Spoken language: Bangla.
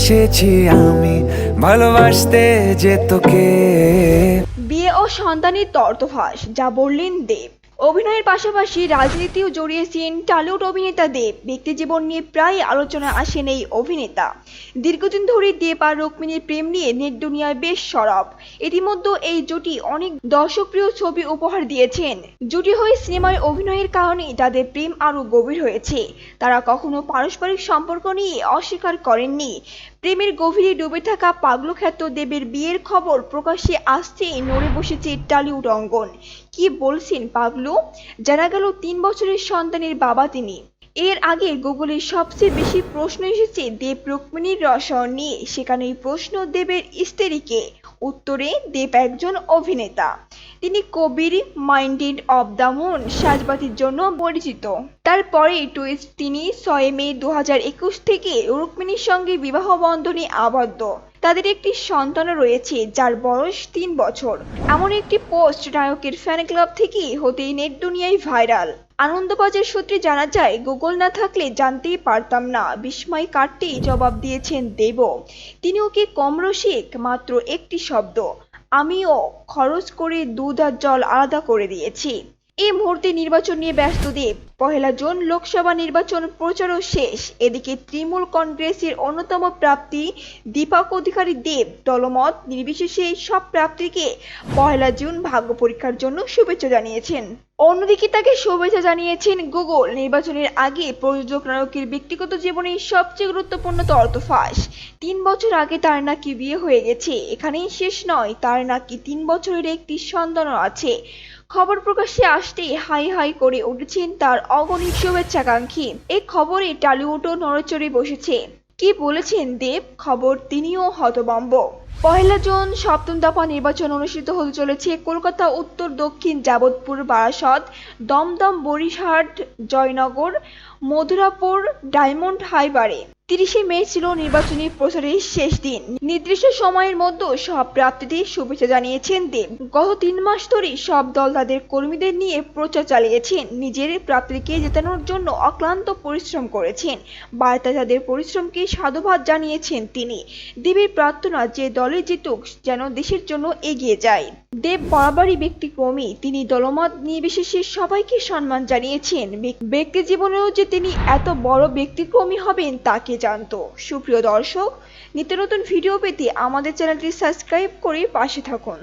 এসেছি আমি ভালোবাসতে যে তোকে। বিয়ে ও সন্তানের তর্তফাস যা বললেন দেব। অভিনয়ের পাশাপাশি রাজনীতিও জড়িয়েছেন টালিউড অভিনেতা দেব। ব্যক্তি জীবন নিয়ে প্রায় আলোচনা আসেন এই অভিনেতা। দীর্ঘদিন ধরে দেব আর রুক্মিণীর প্রেম নিয়ে নেট দুনিয়ায় বেশ সরব। ইতিমধ্যে এই জুটি অনেক দর্শকপ্রিয় ছবি উপহার দিয়েছেন। জুটি হয়ে সিনেমায় অভিনয়ের কারণে তাদের প্রেম আরও গভীর হয়েছে। তারা কখনো পারস্পরিক সম্পর্ক নিয়ে অস্বীকার করেননি। প্রেমের গভীরে ডুবে থাকা পাগলু খ্যাত দেবের বিয়ের খবর প্রকাশ্যে আসতেই নড়ে বসেছে টালিউড অঙ্গন। কি বলছেন পাগলু জানা গেল তিন বছরের সন্তানের বাবা তিনি। এর আগে গুগলে সবচেয়ে বেশি প্রশ্ন এসেছে দেব রুক্মিণীর রসায়ন নিয়ে। সেখানে প্রশ্ন দেবের স্ত্রীকে। উত্তরে, দেব একজন অভিনেতা। তিনি Kabir minded of the moon সাজবাতির জন্য পরিচিত। তারপরে টুইস্ট তিনি ছয় মে দু থেকে রুক্মিণীর সঙ্গে বিবাহ বন্ধনে আবদ্ধ। তাদের একটি সন্তানও রয়েছে, যার বয়স তিন বছর। এমন একটি পোস্ট নায়কের ফ্যান ক্লাব থেকেই হতেই নেট দুনিয়ায় ভাইরাল আনন্দবাজার সূত্রে জানা যায়, গুগল না থাকলে জানতেই পারতাম না, বিস্ময় কাটতেই জবাব দিয়েছেন দেব। তিনি ওকে কম রসিক, মাত্র একটি শব্দ। আমিও খরচ করে দুধ আর জল আলাদা করে দিয়েছি। এই মুহূর্তে নির্বাচন নিয়ে ব্যস্ত দেব। পহেলা জুন লোকসভা নির্বাচন প্রচারও শেষ। এদিকে তৃণমূল কংগ্রেসের অন্যতম প্রাপ্তি দীপক অধিকারী দেব দলমত নির্বিশেষে সব প্রাপ্তিকে পহেলা জুন ভাগ্য পরীক্ষার জন্য শুভেচ্ছা জানিয়েছেন। অন্যদিকে তাকে শুভেচ্ছা জানিয়েছেন গুগল। নির্বাচনের আগে প্রযোজক নায়কের ব্যক্তিগত জীবনে সবচেয়ে গুরুত্বপূর্ণ তর্তফাস। তিন বছর আগে তার নাকি বিয়ে হয়ে গেছে। এখানেই শেষ নয়, তার নাকি তিন বছরের একটি সন্তানও আছে। খবর প্রকাশ্যে আসতেই হাই হাই করে উঠেছেন তার অগণিত শুভেচ্ছাকাঙ্ক্ষী। এই খবরে টালিউডও নড়চড়ে বসেছে। কি বলেছেন দেব? খবর তিনিও হতবম্ব পহেলা জুন সপ্তম দফা নির্বাচন অনুষ্ঠিত হতে চলেছে কলকাতা, উত্তর, দক্ষিণ যাবতপুর বারাসত, দমদম বরিশাট জয়নগর মধুরাপুর ডায়মন্ড হাইবারে। তিরিশে মে ছিল নির্বাচনী প্রচারের শেষ দিন। নির্দিষ্ট সময়ের মধ্যে সব প্রার্থীদের শুভেচ্ছা জানিয়েছেন দেব। গত তিন মাস ধরে সব দল তাদের কর্মীদের নিয়ে প্রচার চালিয়েছেন। নিজের প্রার্থীকে জেতানোর জন্য অক্লান্ত পরিশ্রম করেছেন। বার্তায় তাদের পরিশ্রমকে সাধুবাদ জানিয়েছেন তিনি। দেবীর প্রার্থনা যে দলে জিতুক, যেন দেশের জন্য এগিয়ে যায়। দেব বরাবরই ব্যক্তিক্রমী তিনি দলমত নির্বিশেষে সবাইকে সম্মান জানিয়েছেন। ব্যক্তি জীবনেও যে তিনি এত বড় ব্যক্তিক্রমী হবেন তা কে জানত? সুপ্রিয় দর্শক, নিত্য নতুন ভিডিও পেতে আমাদের চ্যানেলটি সাবস্ক্রাইব করে পাশে থাকুন।